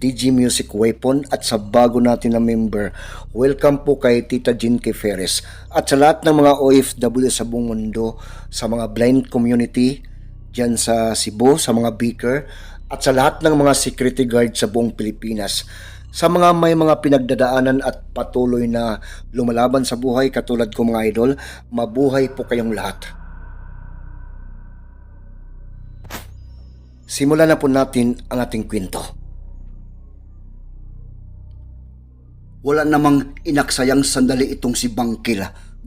DG Music Weapon at sa bago natin na member, welcome po kay Tita K. Ferres at sa lahat ng mga OFW sa buong mundo, sa mga blind community dyan sa Cebu, sa mga beaker at sa lahat ng mga security guard sa buong Pilipinas. Sa mga may mga pinagdadaanan at patuloy na lumalaban sa buhay katulad ko mga idol, mabuhay po kayong lahat. Simulan na po natin ang ating kwento. Wala namang inaksayang sandali itong si Bangkil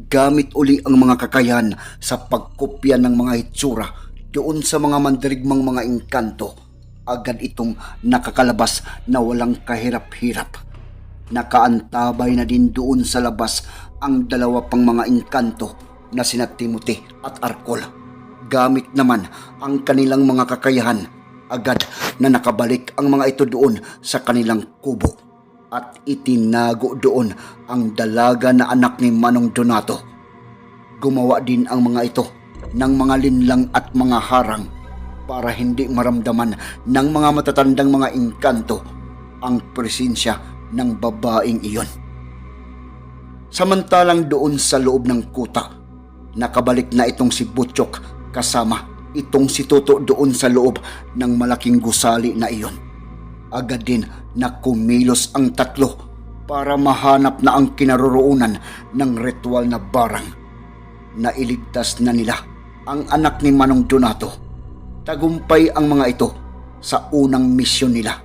gamit uli ang mga kakayahan sa pagkopya ng mga hitsura doon sa mga mandirigmang mga engkanto. Agad itong nakakalabas na walang kahirap-hirap. Nakaantabay na din doon sa labas ang dalawa pang mga engkanto na sina Timothy at Arkol. Gamit naman ang kanilang mga kakayahan agad na nakabalik ang mga ito doon sa kanilang kubo at itinago doon ang dalaga na anak ni Manong Donato. Gumawa din ang mga ito ng mga linlang at mga harang para hindi maramdaman ng mga matatandang mga engkanto ang presensya ng babaeng iyon. Samantalang doon sa loob ng kuta, nakabalik na itong si Butchok kasama itong si Toto doon sa loob ng malaking gusali na iyon. Agad din na kumilos ang tatlo para mahanap na ang kinaroroonan ng ritual na barang. Nailigtas na nila ang anak ni Manong Donato. Tagumpay ang mga ito sa unang misyon nila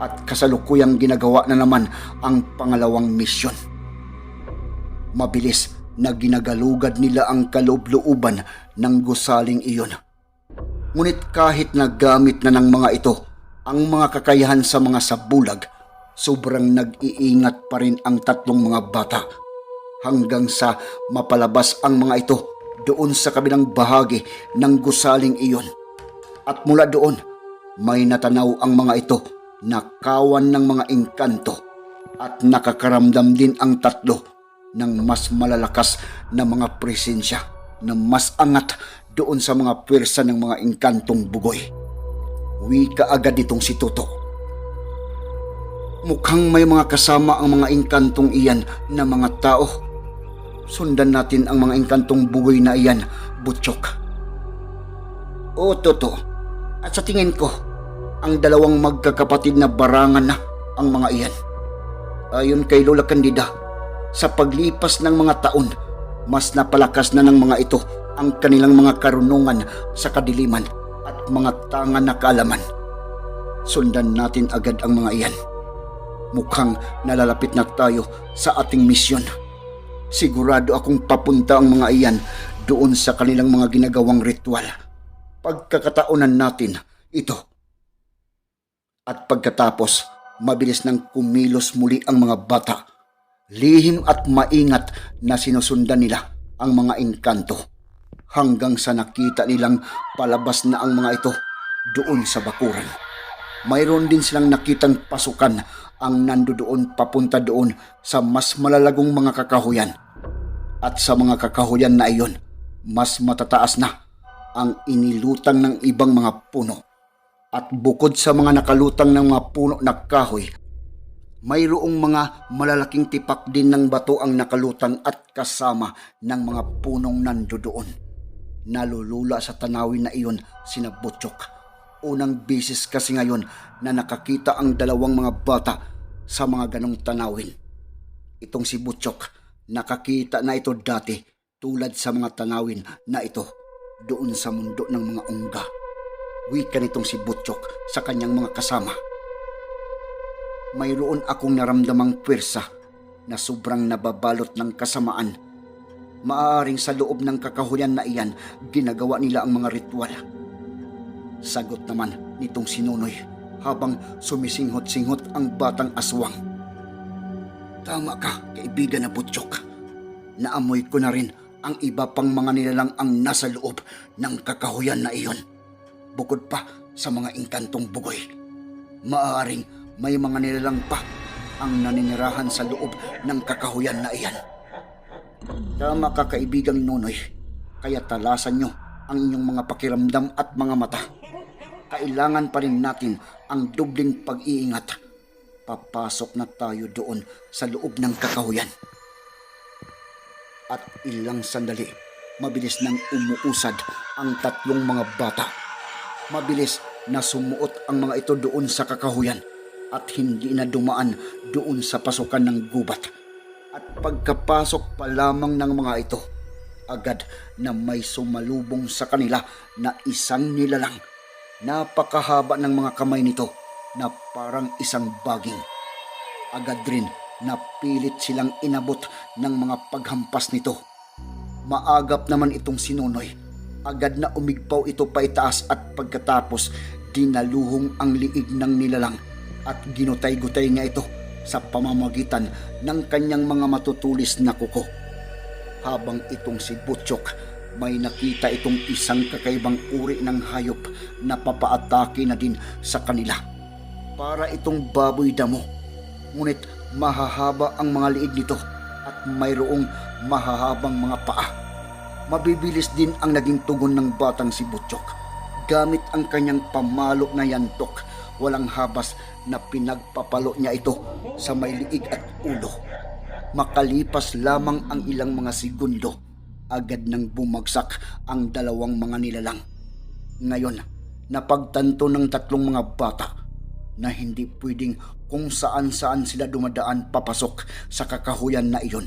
at kasalukuyang ginagawa na naman ang pangalawang misyon. Mabilis na ginagalugad nila ang kaloob-looban ng gusaling iyon. Ngunit kahit na gamit na ng mga ito ang mga kakayahan sa mga sabulag, sobrang nag-iingat pa rin ang tatlong mga bata hanggang sa mapalabas ang mga ito doon sa kabilang bahagi ng gusaling iyon. At mula doon, may natanaw ang mga ito na kawan ng mga engkanto at nakakaramdam din ang tatlo ng mas malalakas na mga presensya na mas angat doon sa mga pwersa ng mga engkantong bugoy. Wika agad itong si Toto. Mukhang may mga kasama ang mga engkantong iyan na mga tao. Sundan natin ang mga engkantong bugoy na iyan, Butchok. Oo, Toto. At sa tingin ko, ang dalawang magkakapatid na barangan na ang mga iyan. Ayon kay Lola Candida, sa paglipas ng mga taon, mas napalakas na ng mga ito ang kanilang mga karunungan sa kadiliman mga tangan na kaalaman. Sundan natin agad ang mga iyan. Mukhang nalalapit na tayo sa ating misyon. Sigurado akong papunta ang mga iyan doon sa kanilang mga ginagawang ritual. Pagkakataonan natin ito. At pagkatapos, mabilis nang kumilos muli ang mga bata. Lihim at maingat na sinusundan nila ang mga engkanto hanggang sa nakita nilang palabas na ang mga ito doon sa bakuran. Mayroon din silang nakitang pasukan ang nando doon papunta doon sa mas malalagong mga kakahuyan. At sa mga kakahuyan na iyon, mas matataas na ang inilutang ng ibang mga puno. At bukod sa mga nakalutang ng mga puno na kahoy, mayroong mga malalaking tipak din ng bato ang nakalutang at kasama ng mga punong nando doon. Nalulula sa tanawin na iyon sina Butchok. Unang beses kasi ngayon na nakakita ang dalawang mga bata sa mga ganong tanawin. Itong si Butchok, nakakita na ito dati tulad sa mga tanawin na ito doon sa mundo ng mga ungga. Wika nitong si Butchok sa kanyang mga kasama. Mayroon akong naramdamang pwersa na sobrang nababalot ng kasamaan Maaaring sa loob ng kakahuyan na iyan, ginagawa nila ang mga ritual. Sagot naman nitong sinunoy habang sumisinghot-singhot ang batang aswang. Tama ka, kaibigan na butchok. Naamoy ko na rin ang iba pang mga nilalang ang nasa loob ng kakahuyan na iyon. Bukod pa sa mga inkantong bugoy. Maaaring may mga nilalang pa ang naninirahan sa loob ng kakahuyan na iyan. Tama ka kaibigang Nonoy, kaya talasan nyo ang inyong mga pakiramdam at mga mata. Kailangan pa rin natin ang dubling pag-iingat. Papasok na tayo doon sa loob ng kakahuyan. At ilang sandali, mabilis nang umuusad ang tatlong mga bata. Mabilis na sumuot ang mga ito doon sa kakahuyan at hindi na dumaan doon sa pasukan ng gubat. At pagkapasok pa lamang ng mga ito, agad na may sumalubong sa kanila na isang nilalang. Napakahaba ng mga kamay nito na parang isang baging. Agad rin na pilit silang inabot ng mga paghampas nito. Maagap naman itong sinunoy. Agad na umigpaw ito pa itaas at pagkatapos dinaluhong ang liig ng nilalang at ginutay-gutay niya ito sa pamamagitan ng kanyang mga matutulis na kuko. Habang itong si Butchok, may nakita itong isang kakaibang uri ng hayop na papaatake na din sa kanila. Para itong baboy damo. Ngunit mahahaba ang mga liig nito at mayroong mahahabang mga paa. Mabibilis din ang naging tugon ng batang si Butchok. Gamit ang kanyang pamalo na yantok, walang habas na pinagpapalo niya ito sa may liig at ulo. Makalipas lamang ang ilang mga segundo, agad nang bumagsak ang dalawang mga nilalang. Ngayon, napagtanto ng tatlong mga bata na hindi pwedeng kung saan-saan sila dumadaan papasok sa kakahuyan na iyon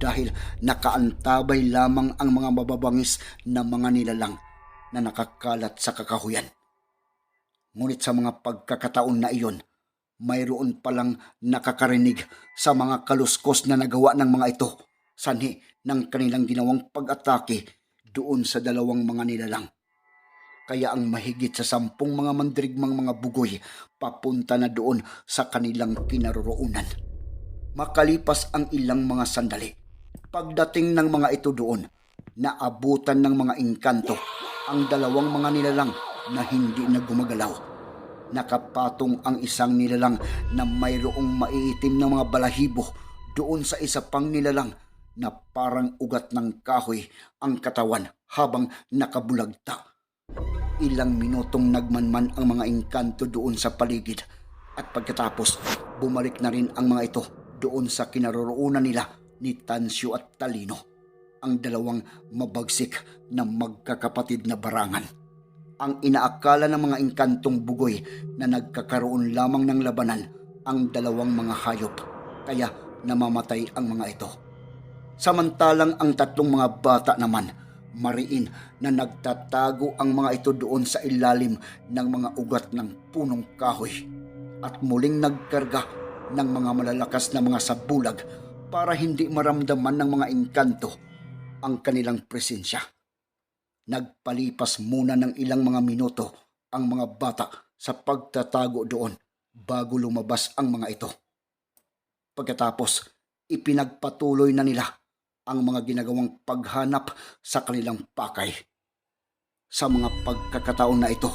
dahil nakaantabay lamang ang mga mababangis na mga nilalang na nakakalat sa kakahuyan. Ngunit sa mga pagkakataon na iyon, mayroon palang nakakarinig sa mga kaluskos na nagawa ng mga ito sanhi ng kanilang ginawang pag-atake doon sa dalawang mga nilalang. Kaya ang mahigit sa sampung mga mandirigmang mga bugoy papunta na doon sa kanilang kinaroroonan. Makalipas ang ilang mga sandali, pagdating ng mga ito doon, naabutan ng mga engkanto ang dalawang mga nilalang na hindi na gumagalaw. Nakapatong ang isang nilalang na mayroong maiitim na mga balahibo doon sa isa pang nilalang na parang ugat ng kahoy ang katawan habang nakabulagta. Ilang minutong nagmanman ang mga engkanto doon sa paligid at pagkatapos bumalik na rin ang mga ito doon sa kinaroroonan nila ni Tansyo at Talino, ang dalawang mabagsik na magkakapatid na barangan. Ang inaakala ng mga engkantong bugoy na nagkakaroon lamang ng labanan ang dalawang mga hayop, kaya namamatay ang mga ito. Samantalang ang tatlong mga bata naman, mariin na nagtatago ang mga ito doon sa ilalim ng mga ugat ng punong kahoy at muling nagkarga ng mga malalakas na mga sabulag para hindi maramdaman ng mga engkanto ang kanilang presensya. Nagpalipas muna ng ilang mga minuto ang mga bata sa pagtatago doon bago lumabas ang mga ito. Pagkatapos, ipinagpatuloy na nila ang mga ginagawang paghanap sa kanilang pakay. Sa mga pagkakataon na ito,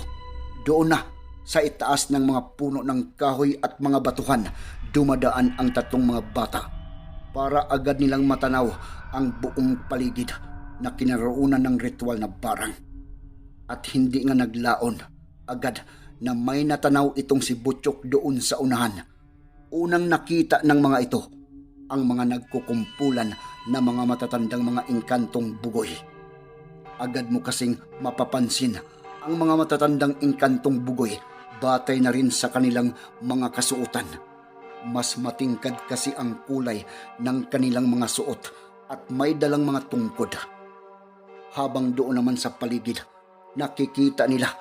doon na sa itaas ng mga puno ng kahoy at mga batuhan dumadaan ang tatlong mga bata para agad nilang matanaw ang buong paligid na kinaroonan ng ritual na barang. At hindi nga naglaon, agad na may natanaw itong si Butchok doon sa unahan. Unang nakita ng mga ito ang mga nagkukumpulan na mga matatandang mga engkantong bugoy. Agad mo kasing mapapansin ang mga matatandang engkantong bugoy batay na rin sa kanilang mga kasuotan. Mas matingkad kasi ang kulay ng kanilang mga suot at may dalang mga tungkod. Habang doon naman sa paligid, nakikita nila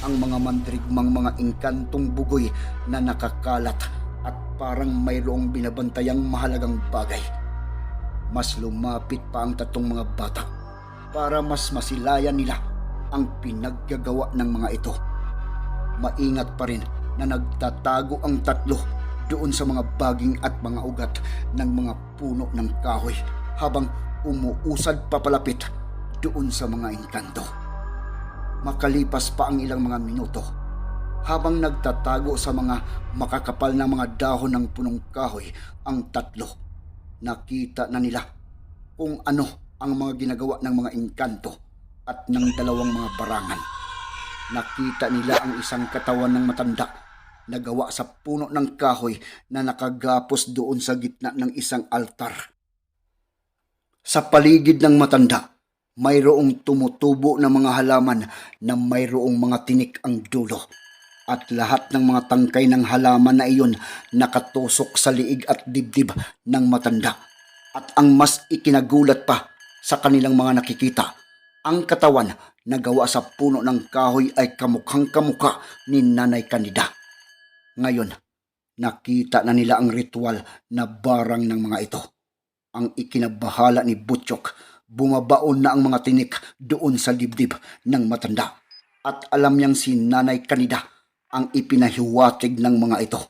ang mga mandrigmang mga engkantong bugoy na nakakalat at parang mayroong binabantayang mahalagang bagay. Mas lumapit pa ang tatong mga bata para mas masilayan nila ang pinaggagawa ng mga ito. Maingat pa rin na nagtatago ang tatlo doon sa mga baging at mga ugat ng mga puno ng kahoy habang umuusad papalapit doon sa mga engkanto. Makalipas pa ang ilang mga minuto, habang nagtatago sa mga makakapal na mga dahon ng punong kahoy ang tatlo, nakita na nila kung ano ang mga ginagawa ng mga engkanto at ng dalawang mga barangan. Nakita nila ang isang katawan ng matanda na gawa sa puno ng kahoy na nakagapos doon sa gitna ng isang altar. Sa paligid ng matanda, mayroong tumutubo na mga halaman na mayroong mga tinik ang dulo. At lahat ng mga tangkay ng halaman na iyon nakatusok sa liig at dibdib ng matanda. At ang mas ikinagulat pa sa kanilang mga nakikita, ang katawan na gawa sa puno ng kahoy ay kamukhang kamukha ni Nanay Kanida. Ngayon, nakita na nila ang ritual na barang ng mga ito. Ang ikinabahala ni Butchok, bumabaon na ang mga tinik doon sa dibdib ng matanda. At alam niyang si Nanay Kanida ang ipinahiwatig ng mga ito.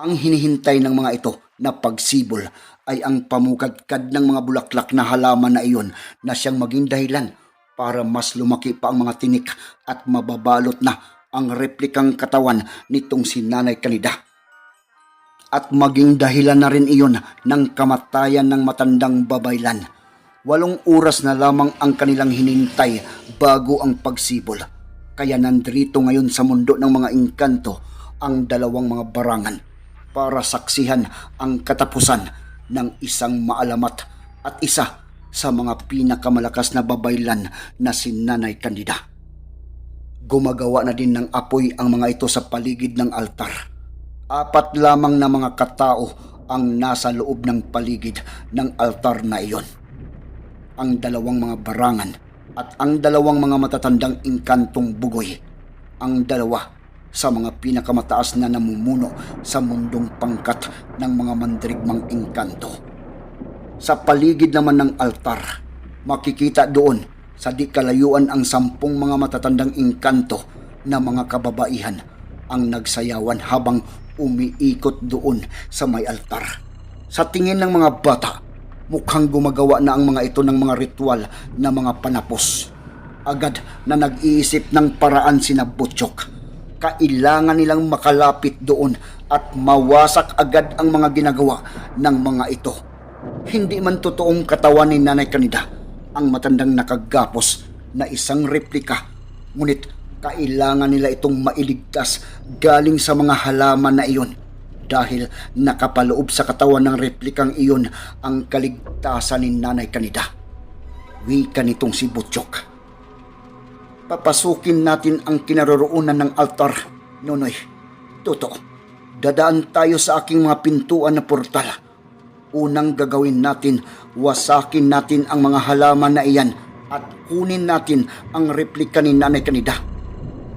Ang hinihintay ng mga ito na pagsibol ay ang pamukadkad ng mga bulaklak na halaman na iyon na siyang maging dahilan para mas lumaki pa ang mga tinik at mababalot na ang replikang katawan nitong si Nanay Kanida. At maging dahilan na rin iyon ng kamatayan ng matandang babaylan. Walong oras na lamang ang kanilang hinintay bago ang pagsibol. Kaya nandrito ngayon sa mundo ng mga engkanto ang dalawang mga barangan para saksihan ang katapusan ng isang maalamat at isa sa mga pinakamalakas na babaylan na si Nanay Candida. Gumagawa na din ng apoy ang mga ito sa paligid ng altar. Apat lamang na mga katao ang nasa loob ng paligid ng altar na iyon. Ang dalawang mga barangan at ang dalawang mga matatandang inkantong bugoy. Ang dalawa sa mga pinakamataas na namumuno sa mundong pangkat ng mga mandirigmang engkanto. Sa paligid naman ng altar, makikita doon sa di kalayuan ang sampung mga matatandang engkanto na mga kababaihan ang nagsayawan habang umiikot doon sa may altar. Sa tingin ng mga bata, mukhang gumagawa na ang mga ito ng mga ritual na mga panapos. Agad na nag-iisip ng paraan sina Butchok kailangan nilang makalapit doon at mawasak agad ang mga ginagawa ng mga ito. Hindi man totoong katawan ni Nanay Kanida ang matandang nakagapos na isang replika, ngunit kailangan nila itong mailigtas galing sa mga halaman na iyon dahil nakapaloob sa katawan ng replikang iyon ang kaligtasan ni Nanay Kanida. Wika nitong si Butchok papasukin natin ang kinaroroonan ng altar, Nonoy. Totoo, dadaan tayo sa aking mga pintuan na portal. Unang gagawin natin, wasakin natin ang mga halaman na iyan at kunin natin ang replika ni Nanay Kanida.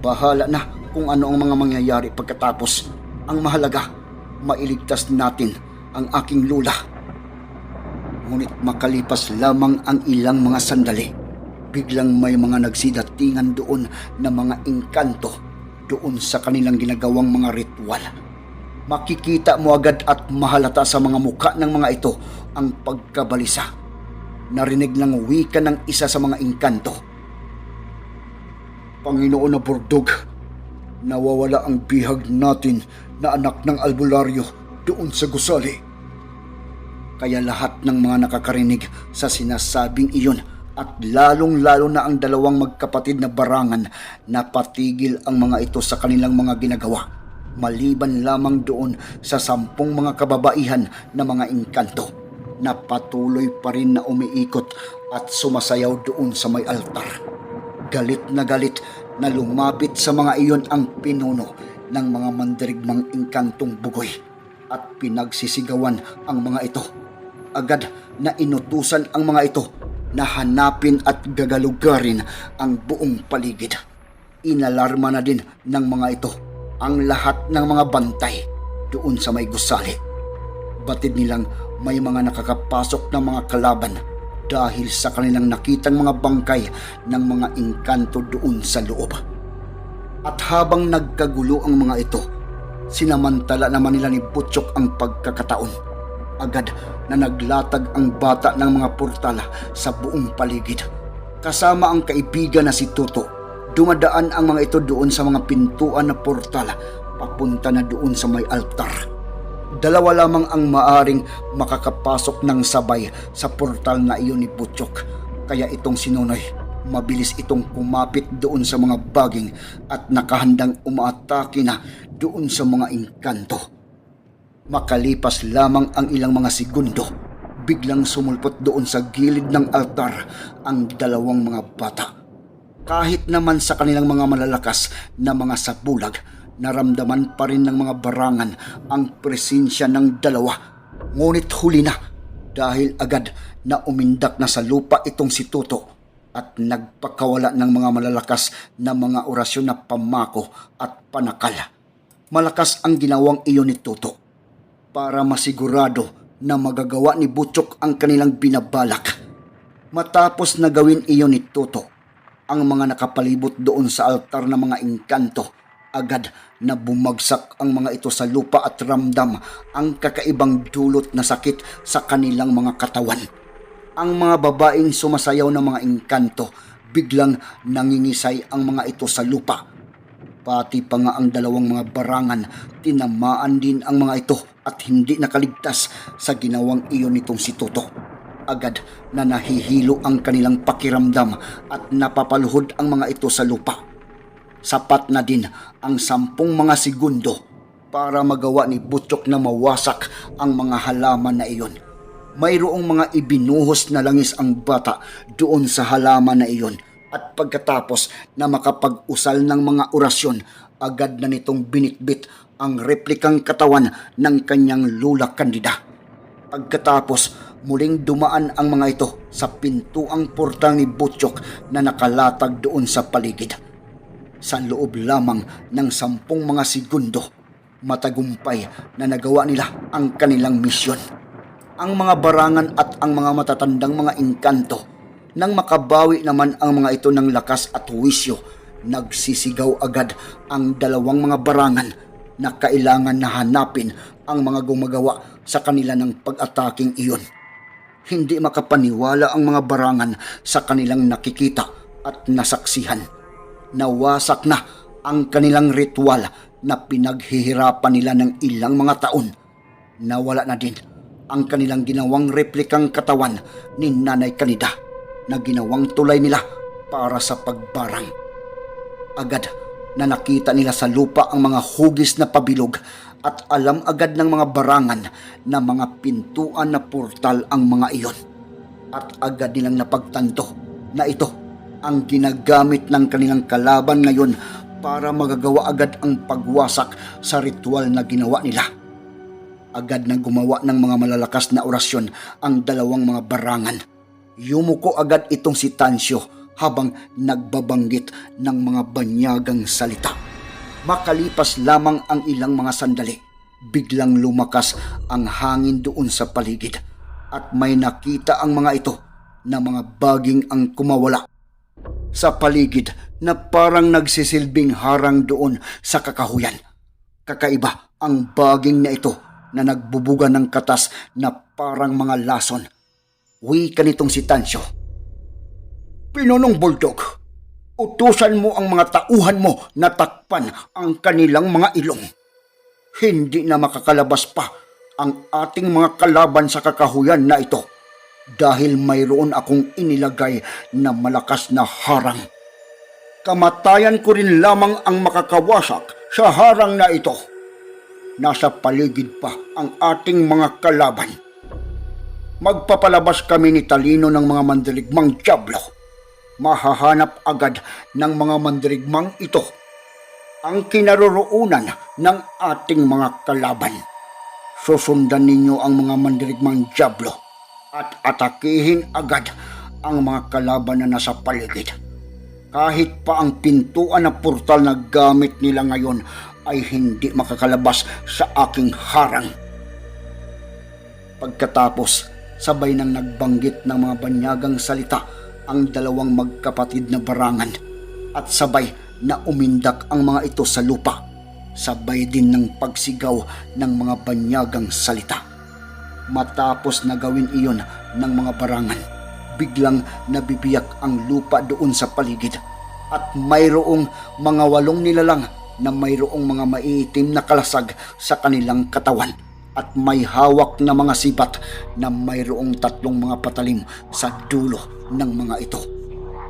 Bahala na kung ano ang mga mangyayari pagkatapos. Ang mahalaga, mailigtas natin ang aking lula. Ngunit makalipas lamang ang ilang mga sandali biglang may mga nagsidatingan doon na mga engkanto doon sa kanilang ginagawang mga ritual. Makikita mo agad at mahalata sa mga muka ng mga ito ang pagkabalisa. Narinig ng wika ng isa sa mga engkanto. Panginoon na Bordog, nawawala ang bihag natin na anak ng albularyo doon sa gusali. Kaya lahat ng mga nakakarinig sa sinasabing iyon at lalong-lalo na ang dalawang magkapatid na barangan na patigil ang mga ito sa kanilang mga ginagawa maliban lamang doon sa sampung mga kababaihan na mga engkanto na patuloy pa rin na umiikot at sumasayaw doon sa may altar. Galit na galit na lumapit sa mga iyon ang pinuno ng mga mandirigmang engkantong bugoy at pinagsisigawan ang mga ito. Agad na inutusan ang mga ito na hanapin at gagalugarin ang buong paligid. Inalarma na din ng mga ito ang lahat ng mga bantay doon sa may gusali. Batid nilang may mga nakakapasok na mga kalaban dahil sa kanilang nakitang mga bangkay ng mga engkanto doon sa loob. At habang nagkagulo ang mga ito, sinamantala naman nila ni Butchok ang pagkakataon. Agad na naglatag ang bata ng mga portal sa buong paligid. Kasama ang kaibigan na si Toto, dumadaan ang mga ito doon sa mga pintuan na portal papunta na doon sa may altar. Dalawa lamang ang maaring makakapasok ng sabay sa portal na iyon ni Butchok. Kaya itong sinunoy, mabilis itong kumapit doon sa mga baging at nakahandang umaatake na doon sa mga inkanto. Makalipas lamang ang ilang mga segundo, biglang sumulpot doon sa gilid ng altar ang dalawang mga bata. Kahit naman sa kanilang mga malalakas na mga sabulag, naramdaman pa rin ng mga barangan ang presensya ng dalawa. Ngunit huli na dahil agad na umindak na sa lupa itong si Toto at nagpakawala ng mga malalakas na mga orasyon na pamako at panakal. Malakas ang ginawang iyon ni Toto para masigurado na magagawa ni Butchok ang kanilang binabalak. Matapos na gawin iyon ni Toto, ang mga nakapalibot doon sa altar ng mga engkanto, agad na bumagsak ang mga ito sa lupa at ramdam ang kakaibang dulot na sakit sa kanilang mga katawan. Ang mga babaeng sumasayaw ng mga engkanto, biglang nangingisay ang mga ito sa lupa. Pati pa nga ang dalawang mga barangan, tinamaan din ang mga ito at hindi nakaligtas sa ginawang iyon nitong si Toto. Agad na nahihilo ang kanilang pakiramdam at napapaluhod ang mga ito sa lupa. Sapat na din ang sampung mga segundo para magawa ni Butchok na mawasak ang mga halaman na iyon. Mayroong mga ibinuhos na langis ang bata doon sa halaman na iyon at pagkatapos na makapag-usal ng mga orasyon, agad na nitong binitbit ang replikang katawan ng kanyang lula kandida. Pagkatapos, muling dumaan ang mga ito sa pintuang portal ni Butchok na nakalatag doon sa paligid. Sa loob lamang ng sampung mga segundo, matagumpay na nagawa nila ang kanilang misyon. Ang mga barangan at ang mga matatandang mga engkanto nang makabawi naman ang mga ito ng lakas at wisyo, nagsisigaw agad ang dalawang mga barangan na kailangan na hanapin ang mga gumagawa sa kanila ng pag-ataking iyon. Hindi makapaniwala ang mga barangan sa kanilang nakikita at nasaksihan. Nawasak na ang kanilang ritual na pinaghihirapan nila ng ilang mga taon. Nawala na din ang kanilang ginawang replikang katawan ni Nanay Kanida na ginawang tulay nila para sa pagbarang. Agad na nakita nila sa lupa ang mga hugis na pabilog at alam agad ng mga barangan na mga pintuan na portal ang mga iyon. At agad nilang napagtanto na ito ang ginagamit ng kanilang kalaban ngayon para magagawa agad ang pagwasak sa ritual na ginawa nila. Agad na gumawa ng mga malalakas na orasyon ang dalawang mga barangan. Yumuko agad itong si Tansyo habang nagbabanggit ng mga banyagang salita. Makalipas lamang ang ilang mga sandali, biglang lumakas ang hangin doon sa paligid at may nakita ang mga ito na mga baging ang kumawala sa paligid na parang nagsisilbing harang doon sa kakahuyan. Kakaiba ang baging na ito na nagbubuga ng katas na parang mga lason. Wika nitong si Tansyo. Pinonong Bulldog, utusan mo ang mga tauhan mo na takpan ang kanilang mga ilong. Hindi na makakalabas pa ang ating mga kalaban sa kakahuyan na ito dahil mayroon akong inilagay na malakas na harang. Kamatayan ko rin lamang ang makakawasak sa harang na ito. Nasa paligid pa ang ating mga kalaban. Magpapalabas kami ni Talino ng mga mandirigmang Diablo. Mahahanap agad ng mga mandirigmang ito ang kinaroroonan ng ating mga kalaban. Susundan ninyo ang mga mandirigmang Diablo at atakihin agad ang mga kalaban na nasa paligid. Kahit pa ang pintuan na portal na gamit nila ngayon ay hindi makakalabas sa aking harang. Pagkatapos, sabay nang nagbanggit ng mga banyagang salita ang dalawang magkapatid na barangan at sabay na umindak ang mga ito sa lupa. Sabay din ng pagsigaw ng mga banyagang salita. matapos na gawin iyon ng mga barangan, biglang nabibiyak ang lupa doon sa paligid at mayroong mga walong nilalang na mayroong mga maiitim na kalasag sa kanilang katawan at may hawak na mga sibat na mayroong tatlong mga patalim sa dulo ng mga ito.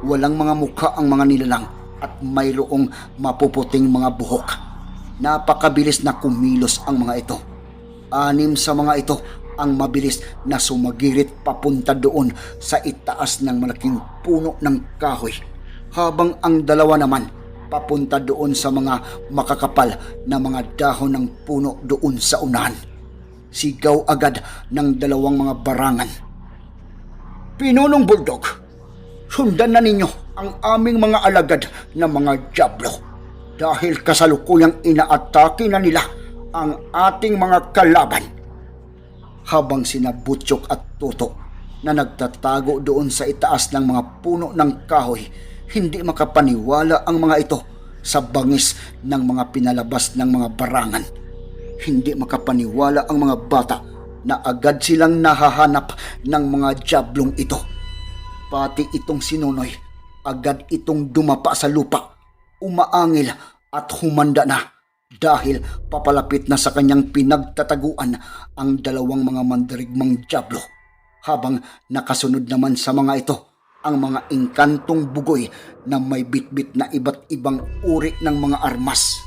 Walang mga mukha ang mga nilalang at mayroong mapuputing mga buhok. Napakabilis na kumilos ang mga ito. Anim sa mga ito ang mabilis na sumagirit papunta doon sa itaas ng malaking puno ng kahoy. Habang ang dalawa naman papunta doon sa mga makakapal na mga dahon ng puno doon sa unahan. Sigaw agad ng dalawang mga barangan. Pinunong Bulldog, sundan na ninyo ang aming mga alagad na mga Diablo dahil kasalukuyang inaatake na nila ang ating mga kalaban. Habang sina Butchok at Toto na nagtatago doon sa itaas ng mga puno ng kahoy, hindi makapaniwala ang mga ito sa bangis ng mga pinalabas ng mga barangan. Hindi makapaniwala ang mga bata na agad silang nahahanap ng mga jablong ito. Pati itong sinunoy, agad itong dumapa sa lupa, umaangil at humanda na dahil papalapit na sa kanyang pinagtataguan ang dalawang mga mandirigmang jablo. Habang nakasunod naman sa mga ito ang mga engkantong bugoy na may bitbit na iba't ibang uri ng mga armas.